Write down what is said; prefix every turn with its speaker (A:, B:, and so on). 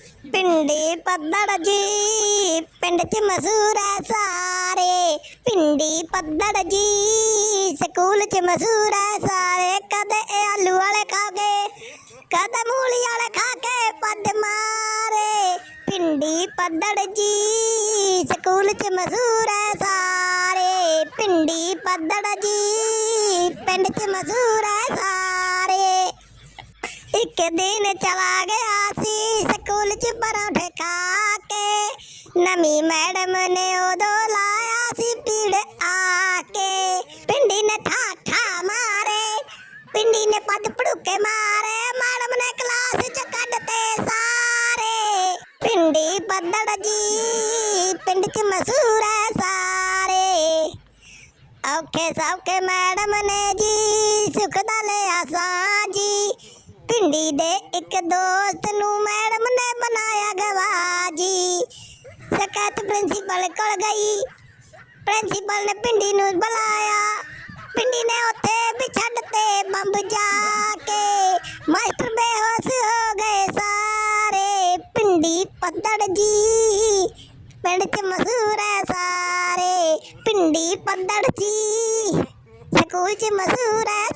A: ਪਿੰਡੀ ਪੱਦੜ ਜੀ, ਪਿੰਡ ਚ ਮਸ਼ਹੂਰ ਹੈ ਸਾਰੇ। ਪਿੰਡੀ ਪੱਦੜ ਜੀ, ਸਕੂਲ ਚ ਮਸ਼ਹੂਰ ਹੈ ਸਾਰੇ। ਕਦੇ ਇਹ ਆਲੂ ਵਾਲੇ ਖਾ ਕੇ ਕਦੇ ਮੂਲੀ ਵਾਲੇ ਖਾ ਕੇ ਪੱਦ ਮਾਰੇ। ਪਿੰਡੀ ਪੱਦੜ ਜੀ, ਸਕੂਲ ਚ ਮਸ਼ਹੂਰ ਹੈ ਸਾਰੇ। ਪਿੰਡੀ ਪੱਦੜ ਜੀ, ਪਿੰਡ ਚ ਮਸ਼ਹੂਰ ਹੈ ਸਾਰੇ ਇੱਕ ਦਿਨ ਚਲਾ ਗਿਆ ਸੀ ਸਕੂਲ ਚ ਪਰੌਂਠੇ ਖਾ ਕੇ ਨਵੀਂ ਮੈਡਮ ਨੇ ਉਦੋਂ ਲਾਇਆ ਸੀ ਪੀੜ ਆ ਕੇ ਪਿੰਡੀ ਨੇ ਠਾ ਠਾ ਮਾਰੇ ਪਿੰਡੀ ਨੇ ਪੱਦ ਪੜੂਕੇ ਮਾਰੇ ਮੈਡਮ ਨੇ ਕਲਾਸ ਚ ਕੱਢਤੇ ਸਾਰੇ ਪਿੰਡੀ ਪੱਦੜ ਜੀ ਪਿੰਡ ਚ ਮਸ਼ਹੂਰ ਹੈ ਸਾਰੇ ਔਖੇ ਸੌਖੇ ਮੈਡਮ ਨੇ ਜੀ ਸੁਖ ਦਾ ਲਿਆ ਸਾਂਝੀ ਪਿੰਡੀ ਦੇ ਇੱਕ ਦੋਸਤ ਨੂੰ ਮੈਡਮ ਨੇ ਬਣਾਇਆ ਗਵਾਜੀ। ਸ਼ਿਕਾਇਤ ਪ੍ਰਿੰਸੀਪਲ ਕੋਲ ਗਈ। ਪ੍ਰਿੰਸੀਪਲ ਨੇ ਪਿੰਡੀ ਨੂੰ ਬੁਲਾਇਆ। ਪਿੰਡੀ ਨੇ ਉੱਥੇ ਵੀ ਛੱਡਤੇ ਬੰਬ ਜਾ ਕੇ ਮਾਸਟਰ ਬੇਹੋਸ਼ ਹੋ ਗਏ ਸਾਰੇ। ਪਿੰਡੀ ਪੱਦੜ ਜੀ, ਪਿੰਡ ਚ ਮਸ਼ਹੂਰ ਹੈ ਸਾਰੇ। ਪਿੰਡੀ ਪੱਦੜ ਜੀ, ਸਕੂਲ ਚ ਮਸ਼ਹੂਰ ਹੈ